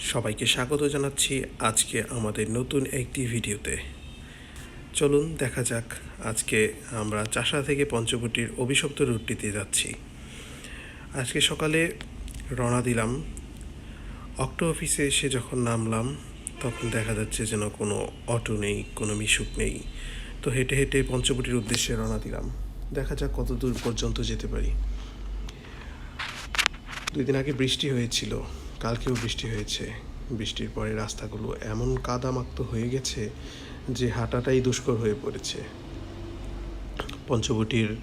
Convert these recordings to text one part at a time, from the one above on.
সবাইকে স্বাগত জানাচ্ছি আজকে আমাদের নতুন একটি ভিডিওতে। চলুন দেখা যাক আজকে আমরা চাষা থেকে পঞ্চবটির অভিশপ্ত রুটটিতে যাচ্ছি। আজকে সকালে রওনা দিলাম। অক্টো অফিসে এসে যখন নামলাম, তখন দেখা যাচ্ছে যেন কোনো অটো নেই, কোনো মিশুক নেই। তো হেঁটে হেঁটে পঞ্চবটির উদ্দেশ্যে রওনা দিলাম। দেখা যাক কত দূর পর্যন্ত যেতে পারি। দুই দিন আগে বৃষ্টি হয়েছিল। কালকেও বৃষ্টি হয়েছে। বৃষ্টির পরে রাস্তাগুলো এমন কাদামাক্ত হয়ে গেছে যে হাঁটাটাই দুষ্কর হয়ে পড়েছে। পঞ্চবটির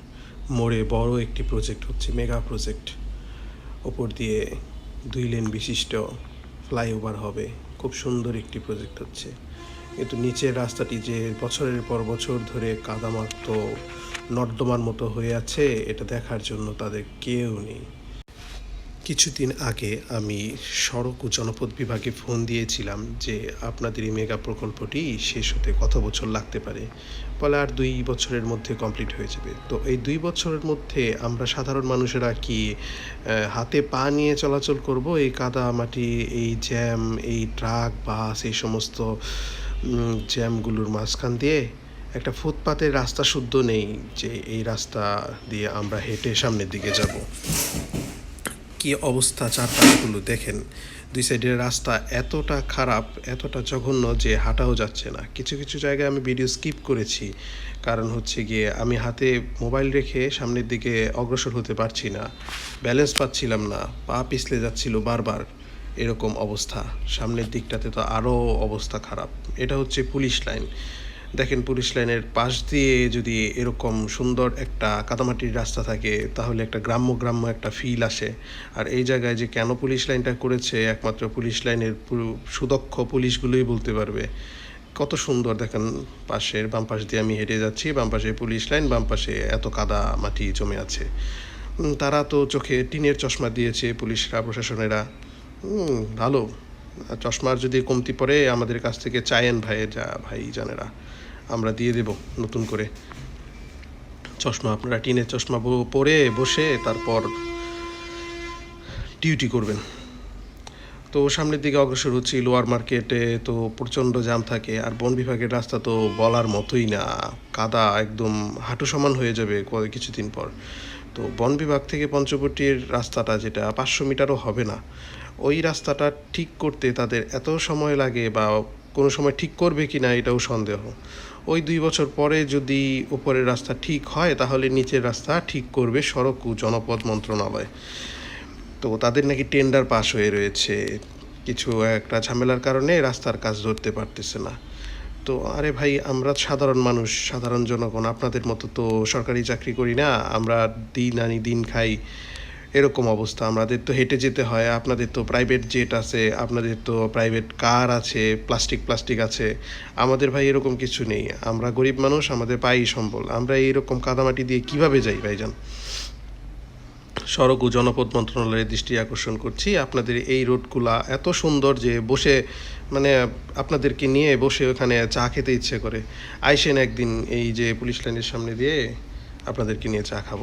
মোড়ে বড় একটি প্রজেক্ট হচ্ছে, মেগা প্রজেক্ট। ওপর দিয়ে দুই লেন বিশিষ্ট ফ্লাইওভার হবে। খুব সুন্দর একটি প্রজেক্ট হচ্ছে। কিন্তু নিচের রাস্তাটি যে বছরের পর বছর ধরে কাদামাক্ত, নর্দমার মতো হয়ে আছে, এটা দেখার জন্য তাদের কেউ নেই। কিছুদিন আগে আমি সড়ক ও জনপথ বিভাগে ফোন দিয়েছিলাম যে আপনাদের এই মেগা প্রকল্পটি শেষ হতে কত বছর লাগতে পারে? বলে, আর দুই বছরের মধ্যে কমপ্লিট হয়ে যাবে। তো এই দুই বছরের মধ্যে আমরা সাধারণ মানুষেরা কি হাতে পা নিয়ে চলাচল করব? এই কাদা মাটি, এই জ্যাম, এই ট্রাক, বাস, এই সমস্ত জ্যামগুলোর মাঝখান দিয়ে একটা ফুটপাতের রাস্তা শুদ্ধ নেই যে এই রাস্তা দিয়ে আমরা হেঁটে সামনের দিকে যাব। কি অবস্থা চারপাশগুলো দেখেন। দুই সাইডের রাস্তা এতটা খারাপ, এতটা জঘন্য যে হাঁটাও যাচ্ছে না। কিছু কিছু জায়গায় আমি ভিডিও স্কিপ করেছি। কারণ হচ্ছে গিয়ে আমি হাতে মোবাইল রেখে সামনের দিকে অগ্রসর হতে পারছি না। ব্যালেন্স পাচ্ছিলাম না, পা পিছলে যাচ্ছিল বারবার। এরকম অবস্থা। সামনের দিকটাতে তো আরও অবস্থা খারাপ। এটা হচ্ছে পুলিশ লাইন দেখেন পুলিশ লাইনের পাশ দিয়ে যদি এরকম সুন্দর একটা কাদামাটির রাস্তা থাকে, তাহলে একটা গ্রাম্য গ্রাম্য একটা ফিল আসে। আর এই জায়গায় যে কেন পুলিশ লাইনটা করেছে, একমাত্র পুলিশ লাইনের সুদক্ষ পুলিশগুলোই বলতে পারবে। কত সুন্দর দেখেন, পাশের বাম পাশ দিয়ে আমি হেঁটে যাচ্ছি, বাম পাশে পুলিশ লাইন, বাম পাশে এত কাদা মাটি জমে আছে। তারা তো চোখে টিনের চশমা দিয়েছে পুলিশরা, প্রশাসনেরা। ভালো। চশমার যদি কমতি পড়ে, আমাদের কাছ থেকে চায়েন যা ভাই জানেরা। আমরা দিয়ে দেব নতুন করে। চশমা, আপনারা টিনের চশমা পরে বসে তারপর ডিউটি করবেন। তো সামনের দিকে অগ্রসর হচ্ছি লোয়ার মার্কেটে তো প্রচণ্ড জাম থাকে আর বন বিভাগের রাস্তা তো বলার মতোই না। কাদা একদম হাঁটু সমান হয়ে যাবে কিছুদিন পর। তো বন বিভাগ থেকে পঞ্চবটির রাস্তাটা যেটা পাঁচশো মিটারও হবে না, ওই রাস্তাটা ঠিক করতে তাদের এত সময় লাগে বা কোনো সময় ঠিক করবে কি না এটাও সন্দেহ। ওই দুই বছর পরে যদি উপরের রাস্তা ঠিক হয়, তাহলে নিচের রাস্তা ঠিক করবে সড়ক ও জনপথ মন্ত্রণালয়। তো তাদের নাকি টেন্ডার পাস হয়ে রয়েছে। কিছু একটা ঝামেলার কারণে রাস্তার কাজ ধরতে পারতেছে না। তো আরে ভাই, আমরা সাধারণ মানুষ, সাধারণ জনগণ, আপনাদের মতো তো সরকারি চাকরি করি না, আমরা দিন আনি দিন খাই। এরকম অবস্থা। আমাদের তো হেঁটে যেতে হয়, আপনাদের তো প্রাইভেট জেট আছে, আপনাদের তো প্রাইভেট কার আছে প্লাস্টিক প্লাস্টিক আছে। আমাদের ভাই এরকম কিছু নেই। আমরা গরিব মানুষ, আমাদের পাই সম্বল। আমরা এইরকম কাদামাটি দিয়ে কীভাবে যাই ভাইজান? সড়ক ও জনপথ মন্ত্রণালয়ের দৃষ্টি আকর্ষণ করছি। আপনাদের এই রোডগুলা এত সুন্দর যে বসে মানে আপনাদেরকে নিয়ে বসে ওখানে চা খেতে ইচ্ছে করে। আইসেন একদিন এই যে পুলিশ লাইনের সামনে দিয়ে আপনাদেরকে নিয়ে চা খাব।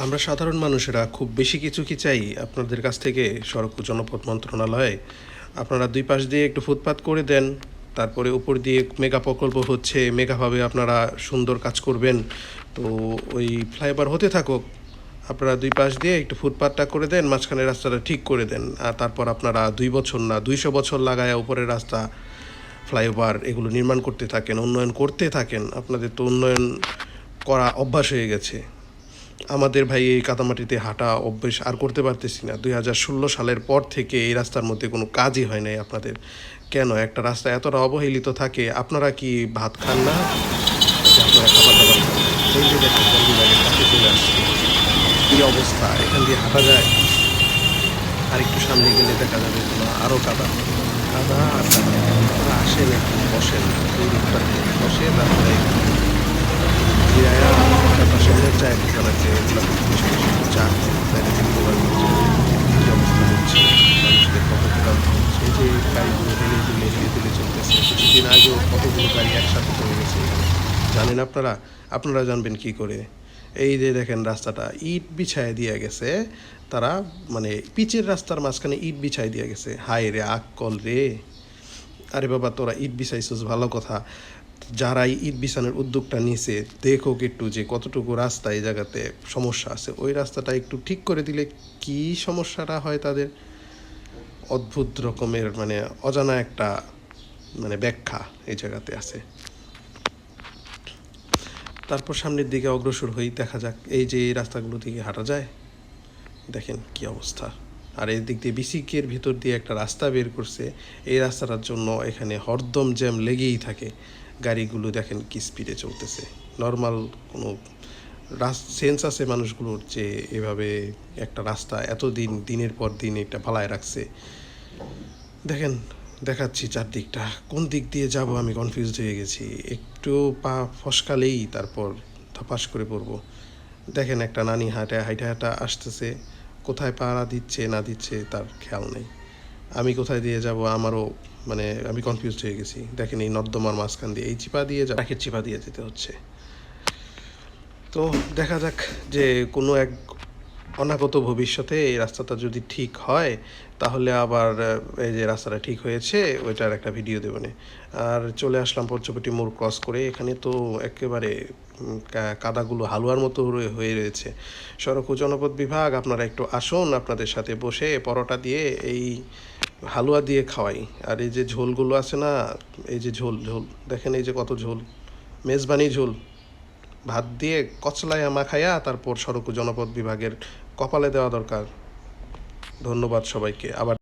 আমরা সাধারণ মানুষেরা খুব বেশি কিছু কি চাই আপনাদের কাছ থেকে? সড়ক জনপথ মন্ত্রণালয়ে। আপনারা দুই পাশ দিয়ে একটু ফুটপাত করে দেন, তারপরে উপর দিয়ে মেগা প্রকল্প হচ্ছে, মেগাভাবে আপনারা সুন্দর কাজ করবেন। তো ওই ফ্লাইওভার হতে থাকুক, আপনারা দুই পাশ দিয়ে একটু ফুটপাতটা করে দেন মাঝখানে রাস্তাটা ঠিক করে দেন, আর তারপর আপনারা দুই বছর না, দুইশো বছর লাগায় উপরের রাস্তা, ফ্লাইওভার এগুলো নির্মাণ করতে থাকেন, উন্নয়ন করতে থাকেন। আপনাদের তো উন্নয়ন করা অভ্যাস হয়ে গেছে। আমাদের ভাই এই কাদামাটিতে হাঁটা অভ্যেস আর করতে পারতেছি না। দুই হাজার ষোলো সালের পর থেকে এই রাস্তার মধ্যে কোনো কাজই হয় নাই আপনাদের। কেন? একটা রাস্তা এতটা অবহেলিত থাকে, আপনারা কি ভাত খান না? আপনারা অবস্থা? এখান দিয়ে হাঁটা যায়? আর একটু সামনে গেলে দেখা যাবে আরও কাদা। কাদা আর কাদা। আসেন এখন বসেন। বসে তারপরে জানেন আপনারা? আপনারা জানবেন কি করে? এই যে দেখেন রাস্তাটা, ইট বিছায় দিয়ে গেছে, তারা মানে পিচের রাস্তার মাঝখানে ইট বিছায় দিয়ে গেছে। হায় রে আক কল রে। আরে বাবা, তোরা ইট বিছাইছিস, ভালো কথা। যারা ইট বিছানোর উদ্যোগটা নিয়েছে দেখো একটু যে কতটুকু রাস্তা এই জায়গাতে সমস্যা আছে। ওই রাস্তাটা একটু ঠিক করে দিলে কি সমস্যাটা হয় তাদের? অদ্ভুত রকমের মানে অজানা একটা মানে ব্যাখ্যা এই জায়গাতে আছে। তারপর সামনের দিকে অগ্রসর হই, দেখা যাক এই যে এই রাস্তাগুলো থেকে হাঁটা যায়, দেখেন কি অবস্থা। আর এই দিক দিয়ে বিসিকের ভিতর দিয়ে একটা রাস্তা বের করছে, এই রাস্তাটার জন্য এখানে হরদম জ্যাম লেগেই থাকে। গাড়িগুলো দেখেন কি স্পিডে চলতেছে। নর্মাল কোনো সেন্স আছে মানুষগুলোর যে এভাবে একটা রাস্তা এতদিন, দিনের পর দিন এটা ভালায় রাখছে। দেখেন, দেখাচ্ছি চারদিকটা। কোন দিক দিয়ে যাব আমি কনফিউজড হয়ে গেছি। একটু পা ফসকালেই তারপর ধপাস করে পড়ব। দেখেন একটা নানি হাঁটা হাইটা হাঁটা আসতেছে। কোথায় পাড়া দিচ্ছে, না দিচ্ছে তার খেয়াল নেই। আমি কোথায় দিয়ে যাব? আমারও মানে আমি কনফিউজ হয়ে গেছি। দেখেন এই নর্দমার মাঝখান দিয়ে এই চিপা দিয়ে যা রাখের চিপা দিয়ে যেতে হচ্ছে। তো দেখা যাক যে কোনো এক অনাগত ভবিষ্যতে এই রাস্তাটা যদি ঠিক হয়, তাহলে আবার এই যে রাস্তাটা ঠিক হয়েছে, ওইটার একটা ভিডিও দেবো নে। আর চলে আসলাম পঞ্চপটি মোড় ক্রস করে। এখানে তো একেবারে কাদাগুলো হালুয়ার মতো হয়ে রয়েছে। সড়ক ও জনপদ বিভাগ, আপনারা একটু আসুন, আপনাদের সাথে বসে পরোটা দিয়ে এই হালুয়া দিয়ে খাওয়াই। আর এই যে ঝোলগুলো আছে না, এই যে ঝোল ঝোল, দেখেন এই যে কত ঝোল। মেজবানি ঝোল। ভাত দিয়ে কচলায় আমা খাইয়া তারপর সড়ক জনপদ বিভাগের কপালে দেওয়া দরকার। ধন্যবাদ সবাইকে। আবার